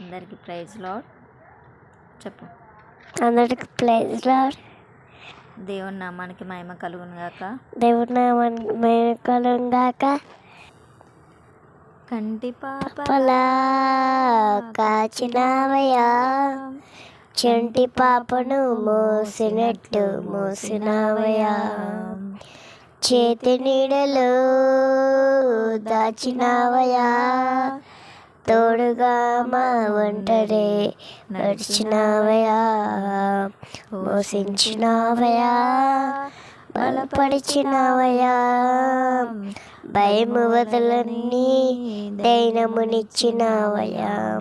అందరికి praise lord. చెప్పు. అందరికి ప్రైజ్ లాడ్. దేవుని నామానికి మహిమ కలుగును గాక. దేవుడి నామానికి మేకలం గాక. కంటి పాప పలా కాచినావయ్యా చంటి పాపను మోసినట్టు మోసినావయ్యా చేతి నీడలో దాచినావయ్యా. తోడుగా మా ఒంటరే నడిచినావయా? మోసించినావయా? బలపడిచినావయా భయము వదలని దైనమునిచ్చినావయా?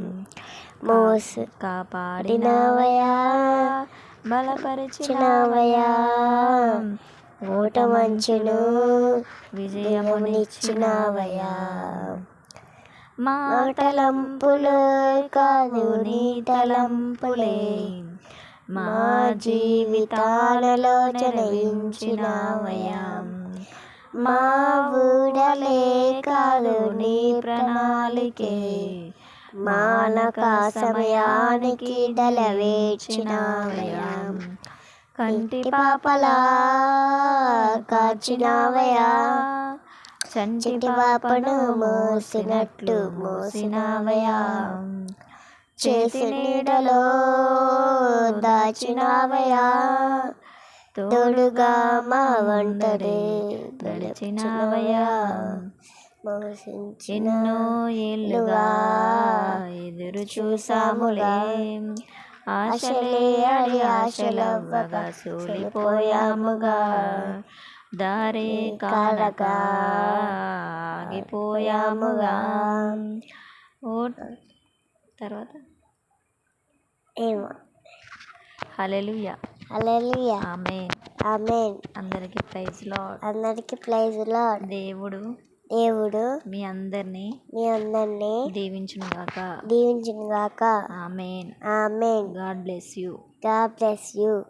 మోసు కాపాడినావయా? బలపరిచినావయా? ఓట మంచును విజయమునిచ్చినావయా? మాటలంపులు కాదు నీ తలంపులే మా జీవితాలలో జనయించినావయా మా ఊడలే కాదు నీ ప్రణాళికే. మానక సమయానికి డలవేచినావయా కంటి పాపలా కాచినావయా చంటి పాపను మోసినట్లు మోసినావయా చేతి నీడలో దాచినావయా తోడుగా మా ఒంటరి నడిచినావయా ఎన్నో ఏళ్ళుగా ఎదురు చూసాములే. ఆశలే అడి ఆశలవ్వగా సూలిపోయాముగా. దారే కాలగా ఆగిపోయాముగా ఓ తర్వాత? ఏమో. హల్లెలూయా. హల్లెలూయా. ఆమేన్. ఆమేన్. అందరికీ ప్రైజ్ లార్డ్ అందరికి ప్రైజ్ లార్డ్ దేవుడు దేవుడు మీ అందరినీ మీ అందరినీ దీవించును గాక. దీవించును గాక. Amen. Amen. God bless you. God bless you.